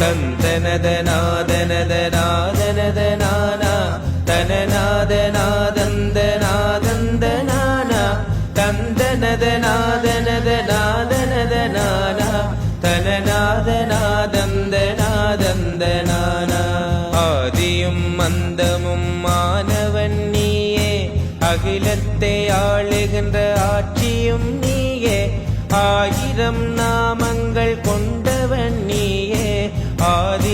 தந்தனத நாதனத நாதனத நானா ஆதியும் மந்தமும் மாணவன் நீயே. அகிலத்தை ஆளுகின்ற ஆட்சியும் நீயே. ஆயிரம் நாம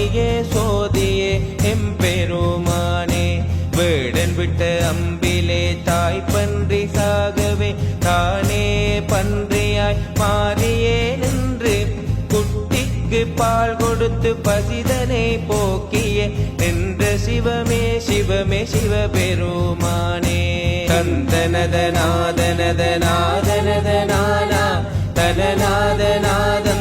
ஆதியே சோதியே எம்பெருமானே வேடன் விட்ட அம்பிலே தாய் பன்றி சாகவே தானே பன்றியாய் மாறியே நின்று குட்டிக்கு பால் கொடுத்து பசிதனை போக்கிய நின்ற சிவமே சிவமே சிவபெருமானே. தந்தனத நாதனத நாதனத நானா தனநாத நாதந்த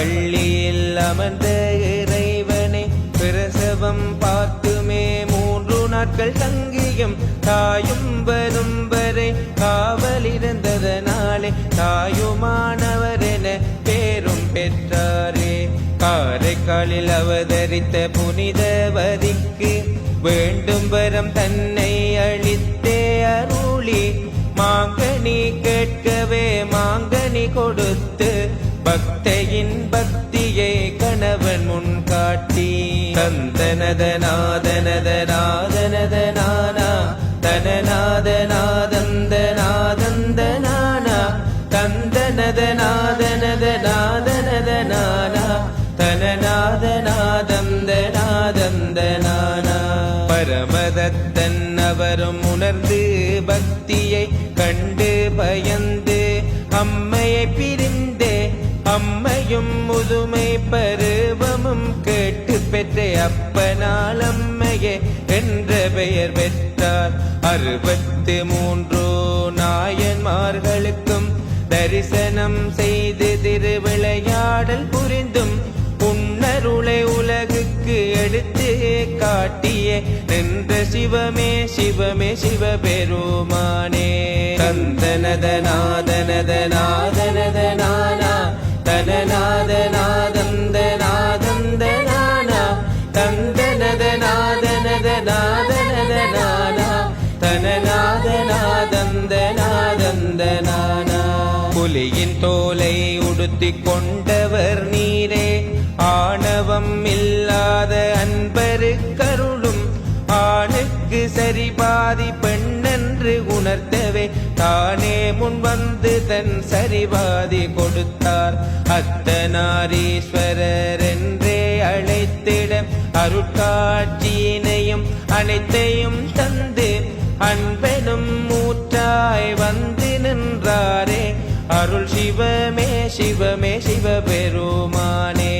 பள்ளியில் அமர்ந்த இறைவனே பிரசவம் பார்த்துமே மூன்று நாட்கள் தங்கியும் தாயும் வரும் வரை காவலிருந்ததனாலே தாயுமானவர் என பேரும் பெற்றாரே. காரைக்காலில் அவதரித்த புனிதவதிக்கு வேண்டும் வரம் தன்னை அளித்தே அருளி. மாங்கனி கேட்கவே மாங்கனி கொடுத்த பக்தையின் பக்தியை கணவன் முன் காட்டி தந்தனத நாதனத நாதனத நானா பரமதத்தன் அவரும் உணர்ந்து பக்தியை கண்டு பயந்து அம்மையை பிரிந்தே அம்மையும் முதுமை பருவமும் கேட்டு பெற்ற அப்பனால் அம்மையே என்ற பெயர் பெற்றார். அறுபத்து மூன்று நாயன்மார்களுக்கும் தரிசனம் செய்து திருவிளையாடல் புரிந்தும் உன்னருளை உலகுக்கு எடுத்து காட்டிய நின்ற சிவமே சிவமே சிவபெருமானே. கந்தனத நாதனத நாதனத நானா புலியின் தோலை உடுத்திக் கொண்டவர் நீரே. ஆணவம் இல்லாத அன்பரு கருளும் ஆணுக்கு சரி பாதி பெண்ணென்று உணர்த்தவே தானே முன் வந்து தன் சரிபாதி கொடுத்தார். அத்தனாரீஸ்வரர் என்றே அழைத்திட அருட்காட்சியினையும் அனைத்தையும் தந்து அன்பெனும் மூற்றாய் வந்து நின்றாரே. அருள் சிவமே சிவமே சிவபெருமானே.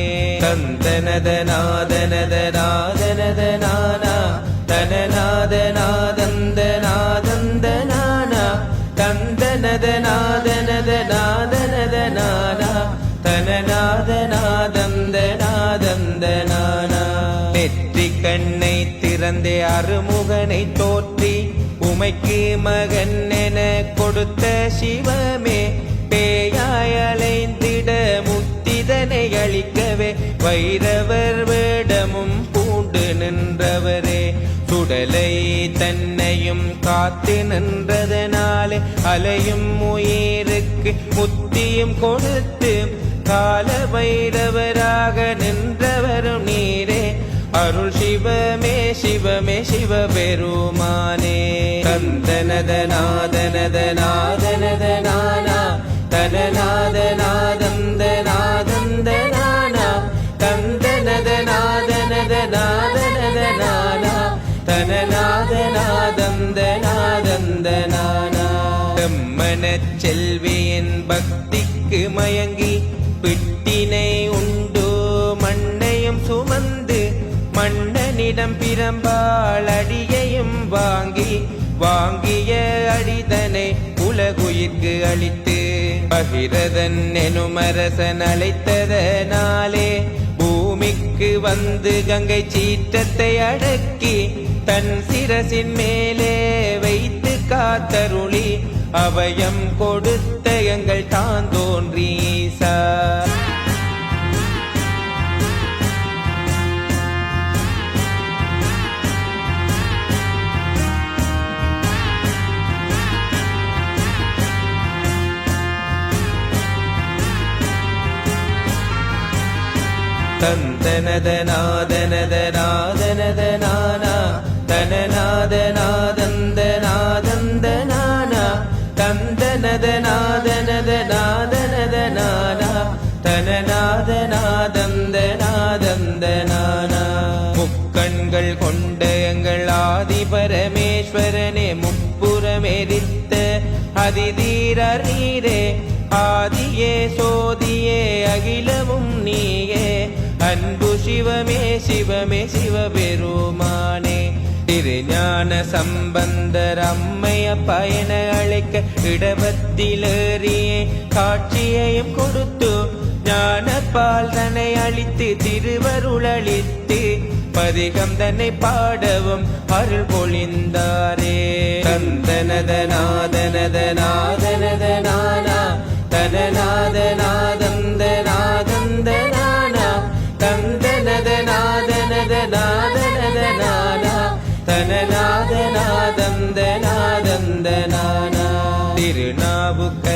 தந்தனத நாதனத நாதனத தந்தனத நாதனத நாதனத நானா தனநாத நாதந்த நாதந்த நானா நெற்றி கண்ணை திறந்தே அருமுகனை தோற்றி உமைக்கு மகன் என கொடுத்த சிவமே பேயாய் அலைந்திட முத்திதனை அளிக்கவே வைரவர் வேடமும் பூண்டு நின்றவரே சுடலை தன்னையும் காத்து நின்றதனாலே அலையும் உயிருக்கு முத்தியும் கொடுத்து கால வைரவராக நின்றவரும் நீரே. அருள் சிவமே சிவமே சிவபெருமானே. தந்தனத நாதனத செல்வியின் பக்திக்கு மயங்கி பிட்டினை உண்டு? மண்ணையும் சுமந்து மன்னனிடம் பிரம்பாள் அடியையும் வாங்கி வாங்கிய அடிதனை உலகுயிர்க்கு அளித்து பகிரதன் எனும் அரசன் அழைத்ததனாலே பூமிக்கு வந்து கங்கை சீற்றத்தை அடக்கி தன் சிரசின் மேலே வைத்து காத்தருளி அவயம் கொடுத்த எங்கள் தான் தோன்றி தந்தனதநாதனதநாதனதனானா தனநாதநாதந்தநாதந்தனானா தந்தனதநாதனதநாதனதனானா தனநாதநாதந்தநாதந்தனானா முக்கண்கள் கொண்ட எங்கள் ஆதி பரமேஸ்வரனே முப்புறமெரித்த அதிதீரர் நீரே ஆதியே சோதியே அகிலமும் நீ அன்பு சிவமே சிவமே சிவபெருமானே. திருஞான சம்பந்தர் அம்மைய பயண அழைக்க இடபத்திலேறியே காட்சியையும் கொடுத்து ஞானப்பால் தன்னை அழித்து திருவருளளித்து பதிகம் தன்னை பாடவும் அருள் பொழிந்தாரே. தந்தனதநாதனதநாதனதனானா தனநாதநாதந்தநாதந்தனானா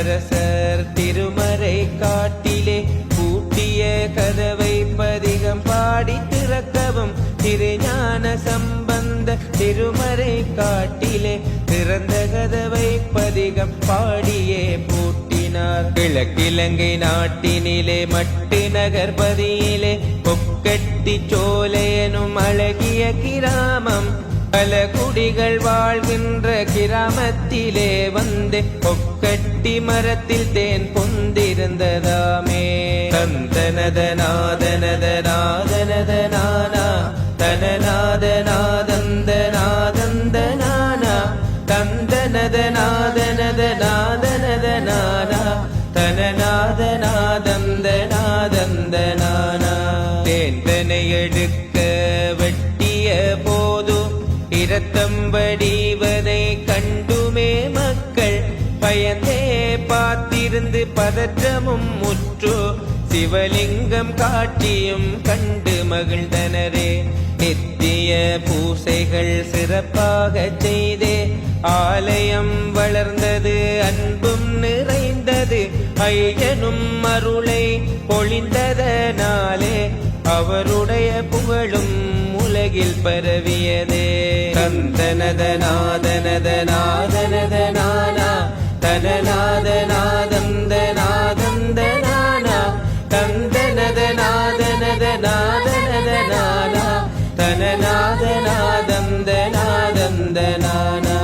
அரசர் திருமறை காட்டிலே பூட்டிய கதவை பதிகம் பாடி திறக்கவும் திருஞான சம்பந்த திருமறை காட்டிலே திறந்த கதவை பதிகம் பாடியே பூட்டினார். கிழக்கிழங்கை நாட்டினிலே மட்டு நகர்பதியிலே கொக்கட்டி சோலையனும் அழகிய கிராமம் பல குடிகள் வாழ்கின்ற கிராமத்திலே வந்து கொக்கட்டி மரத்தில் தேன் பொந்திருந்ததாமே. தந்தனதநாதனதநாதனதனானா பதற்றமும் முற்று சிவலிங்கம் காட்டியும் கண்டு மகிழ்ந்தனரே. நித்திய பூசைகள் சிறப்பாக செய்தே. ஆலயம் வளர்ந்தது அன்பும் நிறைந்தது. ஐயனும் அருளை பொழிந்ததனாலே அவருடைய புகழும் உலகில் பரவியதே. தந்தனதநாதனதநாதனதனானா தனநாதநாதந்தநாதந்தனானா தந்தனதநாதனதநாதனதனானா தனநாதநாதந்தநாதந்தனானா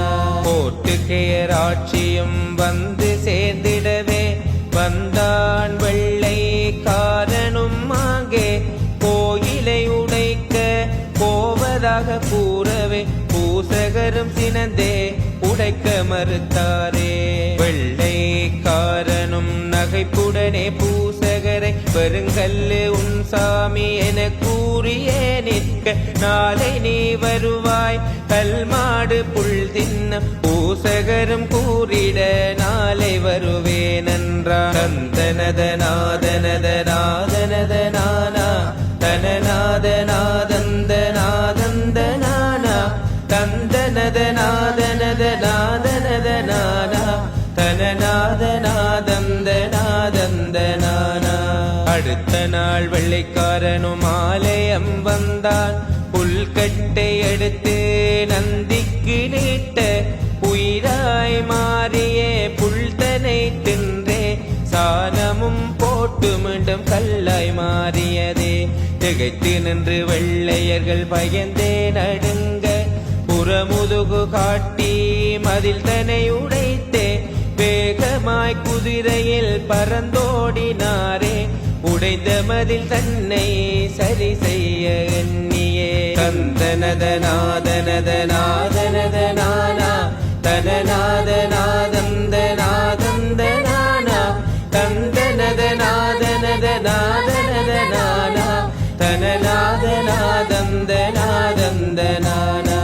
போட்டுக்கையராட்சியும் வந்து சேர்ந்திடவே வந்தான் வெள்ளை காரனும் ஆங்கே. கோயிலை உடைக்க போவதாக கூறவே பூசகரும் சினந்தே. உடைக்க மறுத்தார் வெள்ளைக்காரனும் நகைப்புடனே பூசகரை வருங்கல்லு உன் சாமி என கூறியே நிற்க நாளை நீ வருவாய் கல்மாடு புல் தின்ன பூசகரும் கூறிட நாளை வருவேன் என்றான் தந்தனத நாதனத நாதனத நானா தனநாத நாதந்த நாதந்த நானா தந்தனத தந்தனதநாதனதநாதனதனானா நாள் வெள்ளைக்காரனும் ஆலயம் வந்தான். புல்கட்டை எடுத்து நந்திக்கு நீட்ட உயிராய் மாறியே புல்தனை தின்றே. சாணமும் போட்டு மீண்டும் கல்லாய் மாறியதே. திகைத்து நின்று வெள்ளையர்கள் பயந்தே நடுங்க. புறமுதுகு காட்டி மதில் தனை உடைத்தே. வேகமாய் குதிரையில் பறந்தோடினாரே. உடைந்த மதில் தன்னை சரி செய்ய எண்ணியே. தந்தனதநாதனதநாதனதனானா தனநாதநாதந்தநாதந்தனானா தந்தனதநாதனதநாதனதனானா தனநாதநாதந்தநாதந்தனானா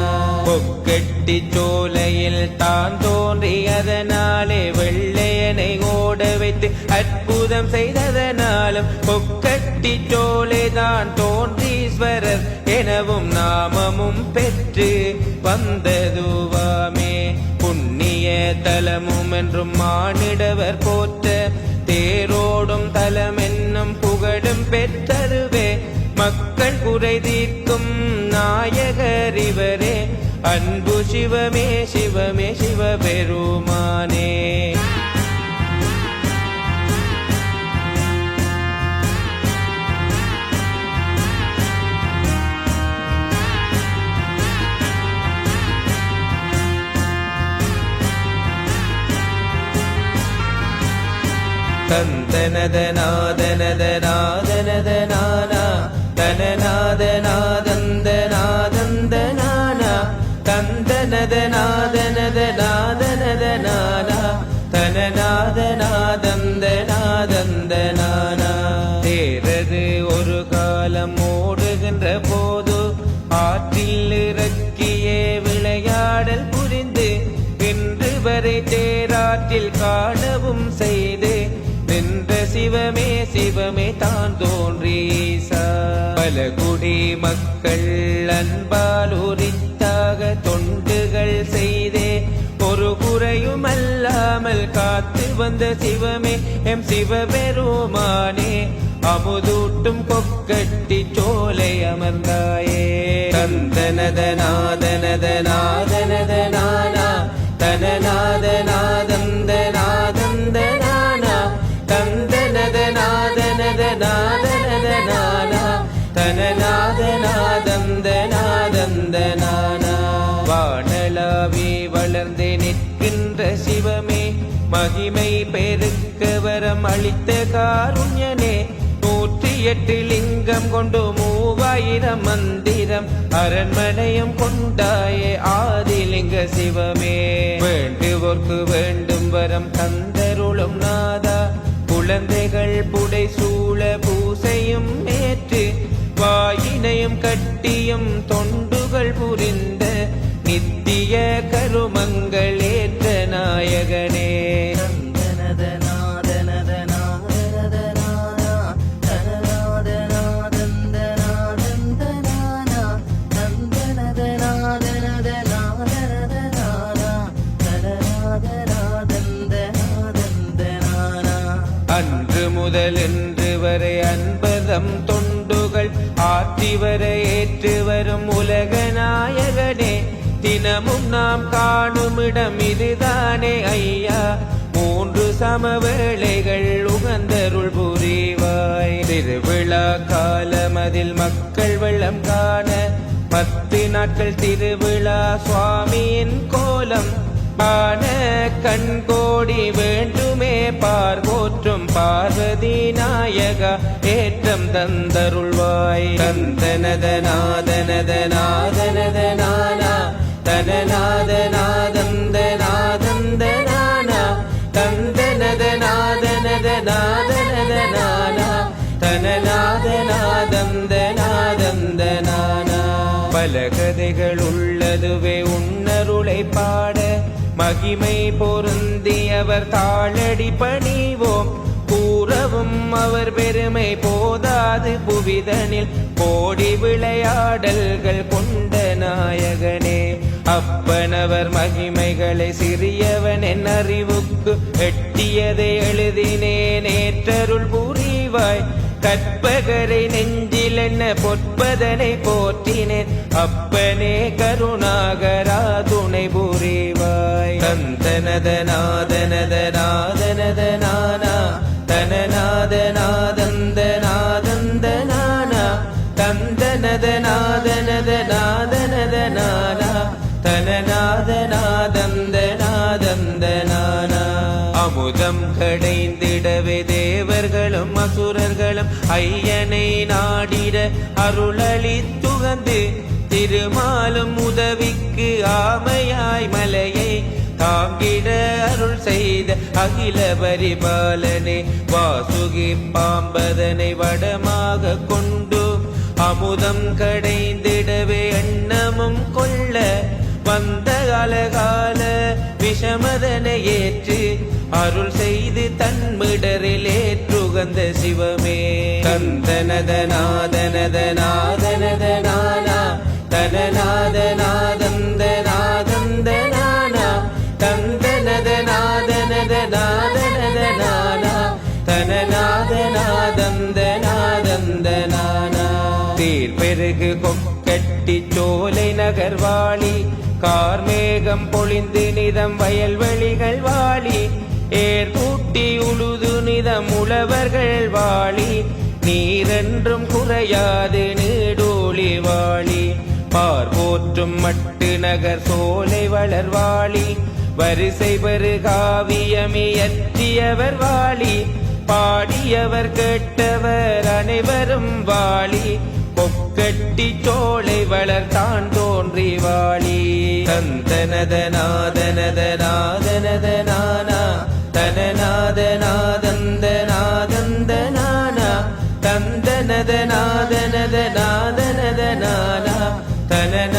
கொக்கெட்டி சோலையில் தான் தோன்றி அதனாலே வெள்ளையனை ஓட வைத்து அற்புதம் செய்ததனாலும் கொக்கட்டி சோலை தான் தோன்றீஸ்வரர் எனவும் நாமமும் பெற்று வந்ததுவாமே. புண்ணிய தலமும் என்றும் மானிடவர் போற்ற தேரோடும் தலம் என்னும் புகழும் பெற்றருவே. மக்கள் குறை தீர்க்கும் நாயகர் இவரே. அன்பு சிவமே சிவமே சிவபெருமானே. தந்தனதநாதனதநாதனதனானா தனநாதநாதந்தநாதந்தநாதந்தனானா தந்தனதநாதனதநாதனதனானா தனநாதநாதந்தநாதந்தனானா தேரது ஒரு காலம் ஓடுகின்ற போது ஆற்றில் இறக்கியே விளையாடல் புரிந்து இன்று வரை தேராற்றில் காணவும் செய்து நின்ற சிவமே சிவமே தான் பல குடி மக்கள் அன்பால் உரித்தாக தொண்டுகள் செய்தே. ஒரு குறையும் அல்லாமல் காத்து வந்த சிவமே எம் சிவபெருமானே அமுதூட்டும் கொக்கட்டி சோலை அமர்ந்தாயே. தந்தனதநாதனதநாதனதனானா தனநாதநாதந்தநாதந்தனானா தந்தனதநாதனதநாதனதனானா தனநாதநாதந்தநாதந்தனானா வானலாவி வளர்ந்து நிற்கின்ற சிவமே மகிமை பெருக்க வரம் அளித்த காருண்யனே. நூற்றி எட்டு லிங்கம் கொண்டு மூவாயிரம் மந்திரம் அரண்மனையும் கொண்டாயே ஆதிலிங்க சிவமே. வேண்டுவோர்க்கு வேண்டும் வரம் தந்தருளும் நாதா குழந்தைகள் புடை சு வாயினையும் கட்டியும் தொண்டுகள் புரிந்த நித்திய கருமங்கள் ஏற்ற நாயகனே. அன்று முதல் என்று வரை அன்பதம் தொண்டுகள் ஆற்றி ஏற்று வரும் உலக நாயகனே தினமும் நாம் காணும் இடம் இதுதானே ஐயா. மூன்று சமவேளைகள் உகந்தருள் புரிவாய். திருவிழா காலமதில் மக்கள் வெள்ளம் காண பத்து நாட்கள் திருவிழா சுவாமியின் கோலம் ஆன கண்கோடி வேண்டுமே பார்வோற்றும் பார்வதி நாயகா. ஏற்றம் தந்தருள்வாய். தந்தனதநாதனதநாதனதனானா தனநாதநாதந்தநாதந்தனானா தந்தனதநாதனதநாதனதனானா தனநாதநாதந்தநாதந்தனானா பல கதைகள் உள்ளதுவே உன்னருளை பாட மகிமை பொருந்தியவர் தாளடி பணிவோம். கூறவும் அவர் பெருமை போதாது. புவிதனில் கோடி விளையாடல்கள் கொண்ட நாயகனே அப்பனவர் மகிமைகளை சிறியவன் என் அறிவுக்கு எட்டியதை எழுதினே நேற்றருள் புரிவாய். கற்பகரை நெஞ்சில் என்ன பொற்பதனை போற்றினேன். அப்பனே கருணாகராதுன் தந்தனதநாதனதநாதனதனானா தனநாதநாதந்தநாதந்தனானா தந்தனதநாதனதநாதனதனானா தனநாதநாதந்தநாதந்தனானா அமுதம் கடைந்திடவே தேவர்களும் அசுரர்களும் ஐயனை நாடிட அருளளித்துகந்து திருமாலும் உதவிக்கு ஆமையாய் மலை செய்த அகில பரிபாலனே வாசுகி பாம்பதனை வடமாக கொண்டு அமுதம் கடைந்திடவே எண்ணமும் கொள்ள வந்த அழகால விஷமதனை ஏற்று அருள் செய்து தன்மிடரில் ஏற்றுகந்த சிவமே. கந்தனதநாதனதநாதனதனானா தனநாதநாத பெருகு கொக்கட்டி சோலை நகர்வாளி கார்மேகம் பொழிந்து நிதம் வயல்வெளிகள் வாளி ஏர் கூட்டி உழுது நிதம் உழவர்கள் வாளி நீரென்றும் குறையாது நீடூழி வாளி. பார்போற்றும் மட்டு நகர் சோலை வளர்வாளி வரிசை பெரு காவியமியற்றியவர் வாளி பாடியவர் கேட்டவர் அனைவரும் வாளி. கட்டி தோளை வளர்த்தான் தோன்றி வாழி தந்தனதநாதனதநாதனதனானா தனநாதநாதந்தநாதந்தனானா தந்தனதநாதனதநாதனதனானா தனன